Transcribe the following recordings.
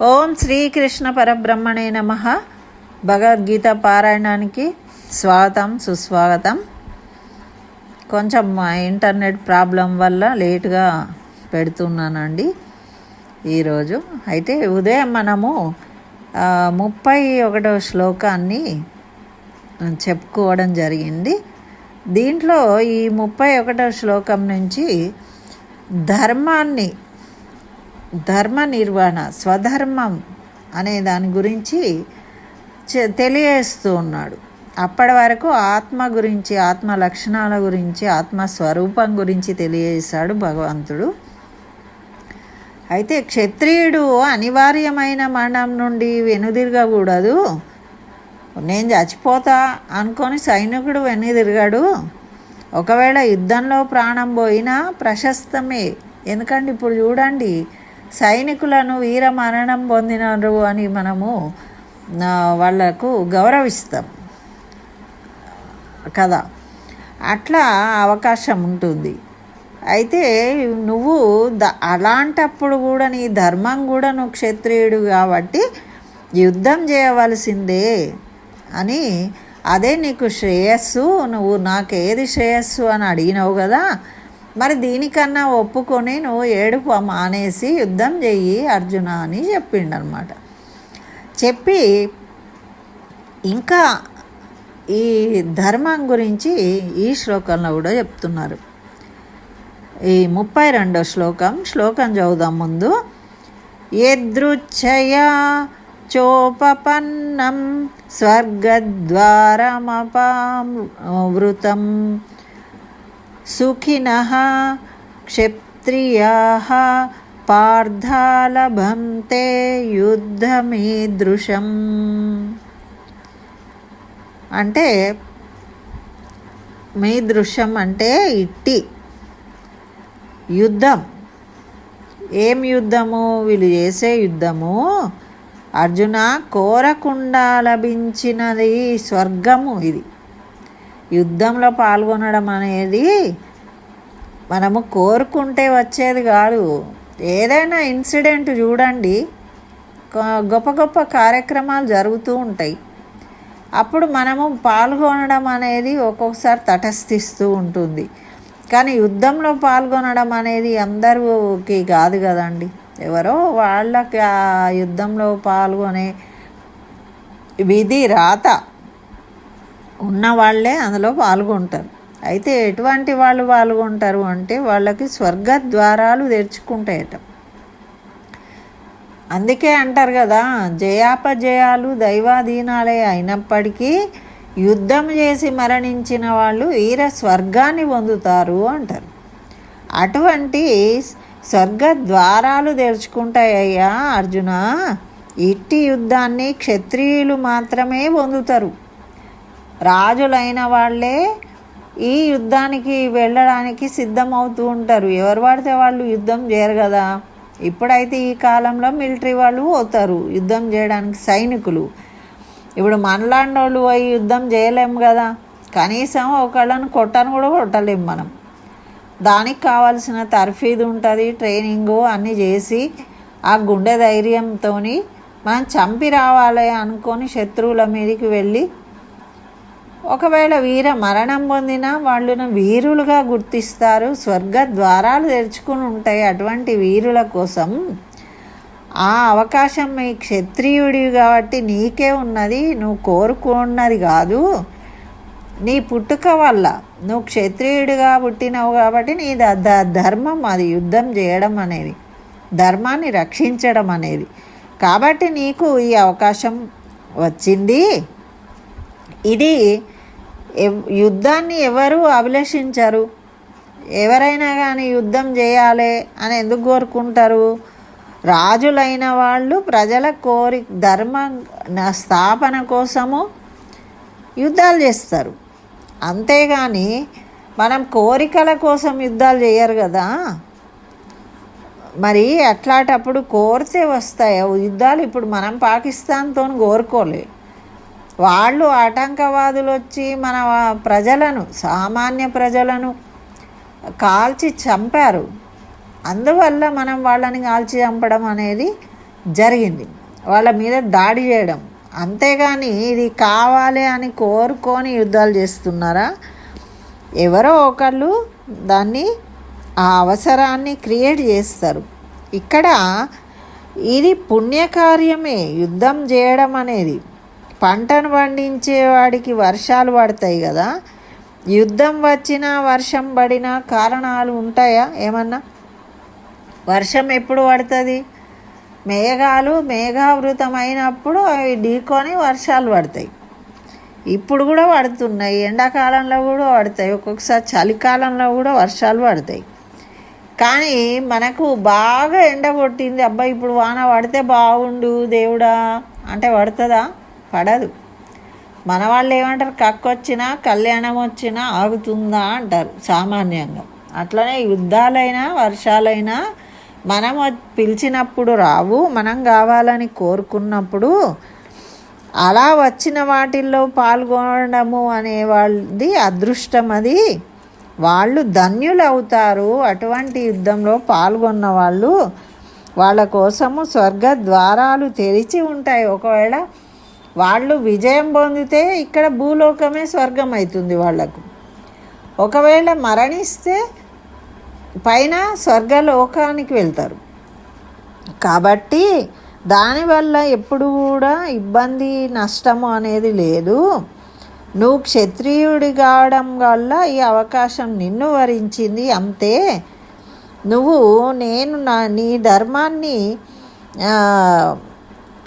ఓం శ్రీకృష్ణ పరబ్రహ్మణే నమ. భగవద్గీత పారాయణానికి స్వాగతం సుస్వాగతం. కొంచెం మా ఇంటర్నెట్ ప్రాబ్లం వల్ల లేటుగా పెడుతున్నానండి ఈరోజు. అయితే ఉదయం మనము ముప్పై ఒకటవ శ్లోకాన్ని చెప్పుకోవడం జరిగింది. దీంట్లో ఈ ముప్పై ఒకటవ శ్లోకం నుంచి ధర్మాన్ని ధర్మ నిర్వహణ స్వధర్మం అనే దాని గురించి తెలియజేస్తూ ఉన్నాడు. అప్పటి వరకు ఆత్మ గురించి ఆత్మ లక్షణాల గురించి ఆత్మ స్వరూపం గురించి తెలియజేశాడు భగవంతుడు. అయితే క్షత్రియుడు అనివార్యమైన మరణం నుండి వెనుదిరగకూడదు. నేను చచ్చిపోతా అనుకొని సైనికుడు వెనుదిరగాడు. ఒకవేళ యుద్ధంలో ప్రాణం పోయినా ప్రశస్తమే. ఎందుకంటే ఇప్పుడు చూడండి సైనికులను వీర మరణం పొందినారు అని మనము వాళ్ళకు గౌరవిస్తాం. కదా? అట్లా అవకాశం ఉంటుంది. అయితే నువ్వు ద అలాంటప్పుడు కూడా నీ ధర్మం కూడా నువ్వు క్షత్రియుడు కాబట్టి యుద్ధం చేయవలసిందే అని అదే నీకు శ్రేయస్సు నువ్వు నాకు ఏది శ్రేయస్సు అని అడిగినావు కదా మరి దీనికన్నా ఒప్పుకొని నువ్వు ఏడుపు మానేసి యుద్ధం చెయ్యి అర్జున అని చెప్పిండనమాట. చెప్పి ఇంకా ఈ ధర్మం గురించి ఈ శ్లోకంలో కూడా చెప్తున్నారు. ఈ ముప్పై రెండో శ్లోకం శ్లోకం చదువుదాం ముందు. యదృచ్ఛయా చోపపన్నం స్వర్గద్వారమపావృతం సుఖిన క్షత్రియాः పార్థాలభంతే యుద్ధమీదృశం. అంటే మీదృశం అంటే ఇట్టి యుద్ధం. ఏం యుద్ధము? వీళ్ళు చేసే యుద్ధము అర్జున కోరకుండా లభించినది స్వర్గము ఇది. యుద్ధంలో పాల్గొనడం అనేది మనము కోరుకుంటే వచ్చేది కాదు. ఏదైనా ఇన్సిడెంట్ చూడండి. గొప్ప గొప్ప కార్యక్రమాలు జరుగుతూ ఉంటాయి. అప్పుడు మనము పాల్గొనడం అనేది ఒక్కొక్కసారి తటస్థిస్తూ ఉంటుంది. కానీ యుద్ధంలో పాల్గొనడం అనేది అందరికీ కాదు కదండి. ఎవరో వాళ్ళకి ఆ యుద్ధంలో పాల్గొనే విధి రాత. ఉన్న వాళ్ళే అందులో పాల్గొంటారు. అయితే ఎటువంటి వాళ్ళు పాల్గొంటారు అంటే వాళ్ళకి స్వర్గ ద్వారాలు తెరుచుకుంటాయట. అందుకే అంటారు కదా జయాపజయాలు దైవాధీనాలే అయినప్పటికీ యుద్ధం చేసి మరణించిన వాళ్ళు వీర స్వర్గాన్ని పొందుతారు అంటారు. అటువంటి స్వర్గ ద్వారాలు తెరుచుకుంటాయ్యా అర్జున. ఇట్టి యుద్ధాన్ని క్షత్రియులు మాత్రమే పొందుతారు. రాజులైన వాళ్ళే ఈ యుద్ధానికి వెళ్ళడానికి సిద్ధమవుతూ ఉంటారు. ఎవరు పడితే వాళ్ళు యుద్ధం చేయరు కదా. ఇప్పుడైతే ఈ కాలంలో మిలిటరీ వాళ్ళు పోతారు యుద్ధం చేయడానికి సైనికులు. ఇప్పుడు మనలాంటి వాళ్ళు పోయి యుద్ధం చేయలేము కదా. కనీసం ఒకళ్ళని కొట్టను కూడా కొట్టలేము మనం. దానికి కావాల్సిన తర్ఫీదు ఉంటుంది ట్రైనింగు అన్నీ చేసి ఆ గుండె ధైర్యంతో మనం చంపి రావాలి అనుకొని శత్రువుల మీదకి వెళ్ళి ఒకవేళ వీర మరణం పొందినా వాళ్ళను వీరులుగా గుర్తిస్తారు. స్వర్గ ద్వారాలు తెరుచుకుని ఉంటాయి అటువంటి వీరుల కోసం ఆ అవకాశం మీ క్షత్రియుడివి కాబట్టి నీకే ఉన్నది. నువ్వు కోరుకున్నది కాదు. నీ పుట్టుక వల్ల నువ్వు క్షత్రియుడిగా పుట్టినావు కాబట్టి నీ ద- ధర్మం అది యుద్ధం చేయడం అనేది ధర్మాన్ని రక్షించడం అనేది. కాబట్టి నీకు ఈ అవకాశం వచ్చింది. ఇది యుద్ధాన్ని ఎవరు అభిలషించరు? ఎవరైనా కానీ యుద్ధం చేయాలి అని ఎందుకు కోరుకుంటారు? రాజులైన వాళ్ళు ప్రజల కోరి ధర్మ స్థాపన కోసము యుద్ధాలు చేస్తారు అంతేగాని మనం కోరికల కోసం యుద్ధాలు చేయరు కదా మరి అట్లాంటప్పుడు కోరితే వస్తాయి? యుద్ధాలు ఇప్పుడు మనం పాకిస్తాన్తో కోరుకోలే. వాళ్ళు ఆటంకవాదులు వచ్చి మన ప్రజలను సామాన్య ప్రజలను కాల్చి చంపారు. అందువల్ల మనం వాళ్ళని కాల్చి చంపడం అనేది జరిగింది. వాళ్ళ మీద దాడి చేయడం. అంతేగాని ఇది కావాలి అని కోరుకొని యుద్ధాలు చేస్తున్నారా? ఎవరో ఒకళ్ళు దాన్ని ఆ అవసరాన్ని క్రియేట్ చేస్తారు. ఇక్కడ ఇది పుణ్యకార్యమే. యుద్ధం చేయడం అనేది. పంటను పండించేవాడికి వర్షాలు పడతాయి కదా. యుద్ధం వచ్చినా వర్షం పడినా కారణాలు ఉంటాయా? ఏమన్నా? వర్షం ఎప్పుడు పడుతుంది? మేఘాలు మేఘావృతమైనప్పుడు అవి ఢీకొని వర్షాలు పడతాయి. ఇప్పుడు కూడా పడుతున్నాయి. ఎండాకాలంలో కూడా పడతాయి. ఒక్కొక్కసారి చలికాలంలో కూడా వర్షాలు పడతాయి. కానీ మనకు బాగా ఎండ కొట్టింది. అబ్బాయి ఇప్పుడు వాన పడితే బాగుండు దేవుడా. అంటే పడుతుందా? పడదు. మన వాళ్ళు ఏమంటారు కక్కు వచ్చినా కళ్యాణం వచ్చినా ఆగుతుందా అంటారు సామాన్యంగా. అట్లనే యుద్ధాలైనా వర్షాలైనా మనం పిలిచినప్పుడు రావు. మనం కావాలని కోరుకున్నప్పుడు అలా వచ్చిన వాటిల్లో పాల్గొనడము అనే వాళ్ళది అదృష్టం అది. వాళ్ళు ధన్యులు అవుతారు అటువంటి యుద్ధంలో పాల్గొన్న వాళ్ళు వాళ్ళ కోసము స్వర్గ ద్వారాలు తెరిచి ఉంటాయి. ఒకవేళ వాళ్ళు విజయం పొందితే ఇక్కడ భూలోకమే స్వర్గం అవుతుంది వాళ్ళకు ఒకవేళ మరణిస్తే పైన స్వర్గలోకానికి వెళ్తారు. కాబట్టి దానివల్ల ఎప్పుడు కూడా ఇబ్బంది నష్టము అనేది లేదు. నువ్వు క్షత్రియుడి కావడం వల్ల ఈ అవకాశం నిన్ను వరించింది. అంతే. నువ్వు నేను నా నీ ధర్మాన్ని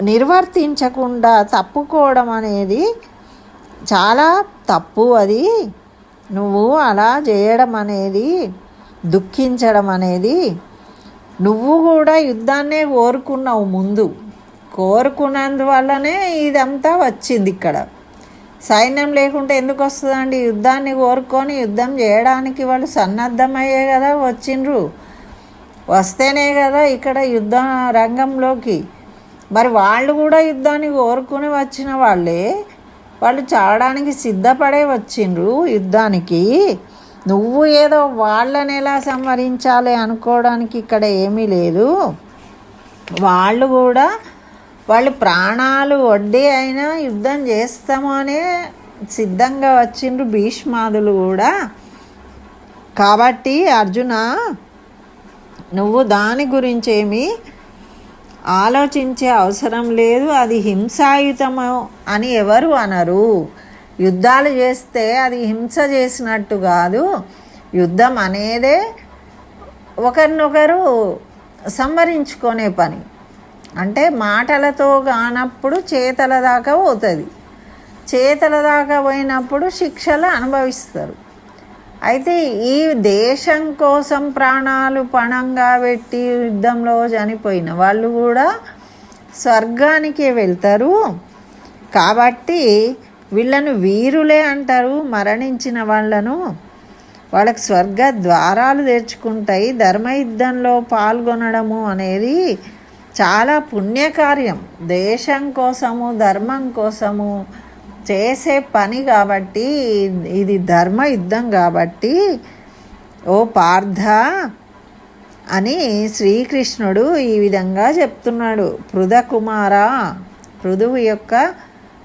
నిర్వర్తించకుండా తప్పుకోవడం అనేది చాలా తప్పు అది. నువ్వు అలా చేయడం అనేది దుఃఖించడం అనేది నువ్వు కూడా యుద్ధాన్నే కోరుకున్నావు ముందు. కోరుకున్నందువల్లనే ఇదంతా వచ్చింది ఇక్కడ. సైన్యం లేకుంటే ఎందుకు వస్తుందండి? యుద్ధాన్ని కోరుకొని యుద్ధం చేయడానికి వాళ్ళు సన్నద్ధమయ్యే కదా వచ్చిండ్రు. వస్తేనే కదా ఇక్కడ యుద్ధ రంగంలోకి మరి వాళ్ళు కూడా యుద్ధాన్ని కోరుకుని వచ్చిన వాళ్ళే వాళ్ళు చావడానికి సిద్ధపడే వచ్చిండ్రు యుద్ధానికి. నువ్వు ఏదో వాళ్ళని ఎలా సంహరించాలి అనుకోవడానికి ఇక్కడ ఏమీ లేదు. వాళ్ళు కూడా వాళ్ళు ప్రాణాలు వడ్డీ అయినా యుద్ధం చేస్తాము అనే సిద్ధంగా వచ్చిండ్రు భీష్మాదులు కూడా. కాబట్టి అర్జున నువ్వు దాని గురించి ఏమి ఆలోచించే అవసరం లేదు అది హింసాయుతము అని ఎవరు అనరు. యుద్ధాలు చేస్తే అది హింస చేసినట్టు కాదు. యుద్ధం అనేదే ఒకరినొకరు సంవరించుకునే పని. అంటే మాటలతో కానప్పుడు చేతల దాకా పోతుంది. చేతల దాకా పోయినప్పుడు శిక్షలు అనుభవిస్తారు. అయితే ఈ దేశం కోసం ప్రాణాలు పణంగా పెట్టి యుద్ధంలో చనిపోయిన వాళ్ళు కూడా స్వర్గానికి వెళ్తారు. కాబట్టి వీళ్ళను వీరులే అంటారు మరణించిన వాళ్ళను. వాళ్ళకి స్వర్గ ద్వారాలు తెరుచుకుంటాయి. ధర్మయుద్ధంలో పాల్గొనడము అనేది చాలా పుణ్యకార్యం. దేశం కోసము ధర్మం కోసము చేసే పని కాబట్టి ఇది ధర్మ యుద్ధం కాబట్టి ఓ పార్థ అని శ్రీకృష్ణుడు ఈ విధంగా చెప్తున్నాడు. పృథకుమార పృథువు యొక్క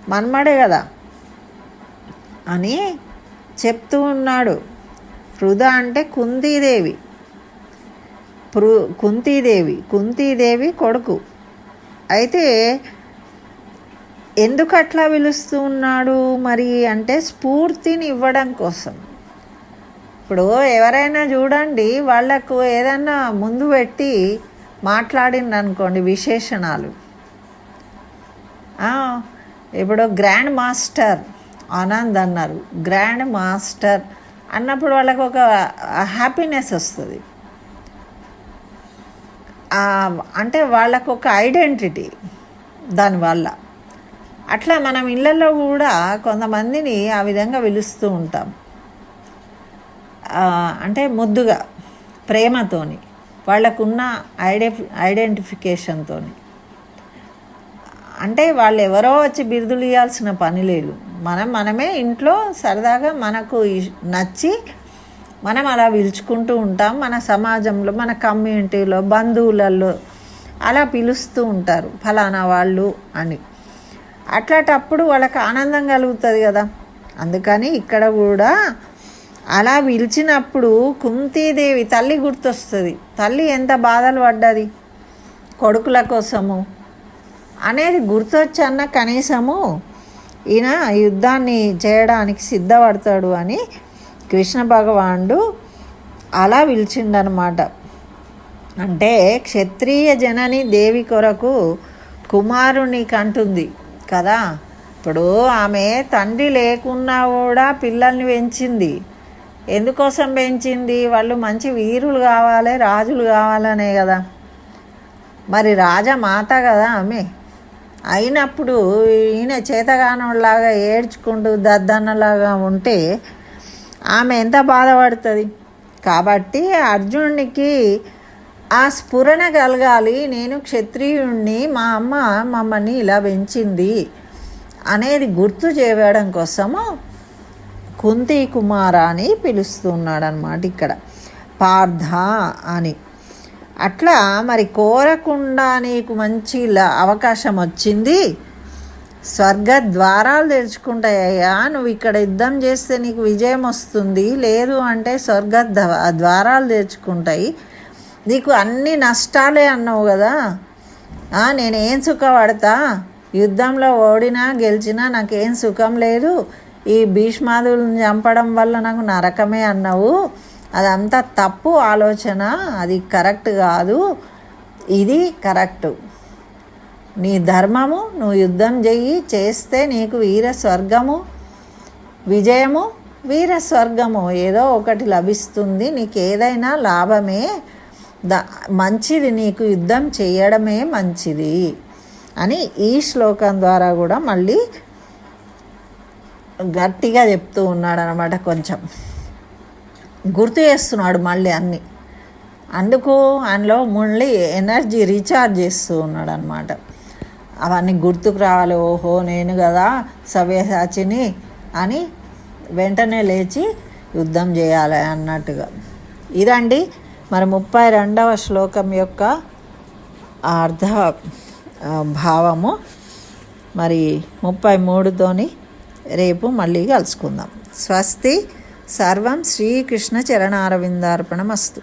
మన్మడే కదా అని చెప్తూ ఉన్నాడు. పృథ అంటే కుంతీదేవి. పృ కుంతీదేవి కుంతీదేవి కొడుకు. అయితే ఎందుకు అట్లా పిలుస్తూ ఉన్నాడు మరి అంటే స్ఫూర్తిని ఇవ్వడం కోసం. ఇప్పుడు ఎవరైనా చూడండి వాళ్ళకు ఏదైనా ముందు పెట్టి మాట్లాడింది అనుకోండి విశేషణాలు. ఇప్పుడు గ్రాండ్ మాస్టర్ ఆనంద్ అన్నారు. గ్రాండ్ మాస్టర్ అన్నప్పుడు వాళ్ళకు ఒక హ్యాపీనెస్ వస్తుంది. అంటే వాళ్ళకు ఒక ఐడెంటిటీ దానివల్ల. అట్లా మనం ఇళ్ళల్లో కూడా కొంతమందిని ఆ విధంగా పిలుస్తూ ఉంటాం. అంటే ముద్దుగా ప్రేమతోని వాళ్ళకున్న ఐడెంటి ఐడెంటిఫికేషన్తో అంటే వాళ్ళు ఎవరో వచ్చి బిరుదులు ఇవ్వాల్సిన పని లేదు. మనం మనమే ఇంట్లో సరదాగా మనకు నచ్చి మనం అలా పిలుచుకుంటూ ఉంటాం. మన సమాజంలో మన కమ్యూనిటీలో బంధువులలో అలా పిలుస్తూ ఉంటారు. ఫలానా వాళ్ళు అని. అట్లాటప్పుడు వాళ్ళకి ఆనందం కలుగుతుంది కదా. అందుకని ఇక్కడ కూడా అలా పిలిచినప్పుడు కుంతీదేవి తల్లి గుర్తొస్తుంది. తల్లి ఎంత బాధలు పడ్డది. కొడుకుల కోసము అనేది గుర్తొచ్చన్న కనీసము ఈయన యుద్ధాన్ని చేయడానికి సిద్ధపడతాడు అని కృష్ణ భగవానుడు అలా పిలిచిండనమాట. అంటే క్షత్రియ జనని దేవి కొరకు కుమారుని కంటుంది. కదా? ఇప్పుడు ఆమె తండ్రి లేకున్నా కూడా పిల్లల్ని పెంచింది. ఎందుకోసం పెంచింది? వాళ్ళు మంచి వీరులు కావాలి రాజులు కావాలనే కదా. మరి రాజమాత కదా ఆమె. అయినప్పుడు ఈయన చేతగానంలాగా ఏడ్చుకుంటూ దద్దన్నలాగా ఉంటే ఆమె ఎంత బాధపడుతుంది? కాబట్టి అర్జునుడికి ఆ స్ఫురణ కలగాలి. నేను క్షత్రియుణ్ణి మా అమ్మ మమ్మల్ని ఇలా పెంచింది అనేది గుర్తు చేయడం కోసము కుంతి కుమార అని పిలుస్తున్నాడు అనమాట ఇక్కడ. పార్థ అని. అట్లా మరి కోరకుండా నీకు మంచి ల- అవకాశం వచ్చింది. స్వర్గ ద్వారాలు తెరుచుకుంటాయ్యా. నువ్వు ఇక్కడ యుద్ధం చేస్తే నీకు విజయం వస్తుంది. లేదు అంటే స్వర్గ ద్వారాలు తెరుచుకుంటాయి. నీకు అన్ని నష్టాలే అన్నావు కదా? నేనేం సుఖపడతా యుద్ధంలో ఓడినా గెలిచినా నాకేం సుఖం లేదు. ఈ భీష్మాదులను చంపడం వల్ల నాకు నరకమే అన్నావు. అదంతా తప్పు ఆలోచన. అది కరెక్ట్ కాదు. ఇది కరెక్ట్. నీ ధర్మము నువ్వు యుద్ధం చెయ్యి. చేస్తే నీకు వీర స్వర్గము విజయము వీర స్వర్గము. ఏదో ఒకటి లభిస్తుంది. నీకు ఏదైనా లాభమే. ద మంచిది నీకు యుద్ధం చేయడమే మంచిది అని ఈ శ్లోకం ద్వారా కూడా మళ్ళీ గట్టిగా చెప్తూ ఉన్నాడు అనమాట కొంచెం. గుర్తు చేస్తున్నాడు మళ్ళీ అన్నీ. అందుకు అందులో మళ్ళీ ఎనర్జీ రీఛార్జ్ చేస్తూ ఉన్నాడు అనమాట అవన్నీ గుర్తుకు రావాలి. ఓహో నేను కదా సవ్యసాచిని అని వెంటనే లేచి యుద్ధం చేయాలి అన్నట్టుగా. ఇదండి మరి ముప్పై రెండవ శ్లోకం యొక్క అర్థ భావము. మరి ముప్పై మూడుతోని రేపు మళ్ళీ కలుసుకుందాం. స్వస్తి. సర్వం శ్రీకృష్ణ చరణారవిందార్పణమస్తు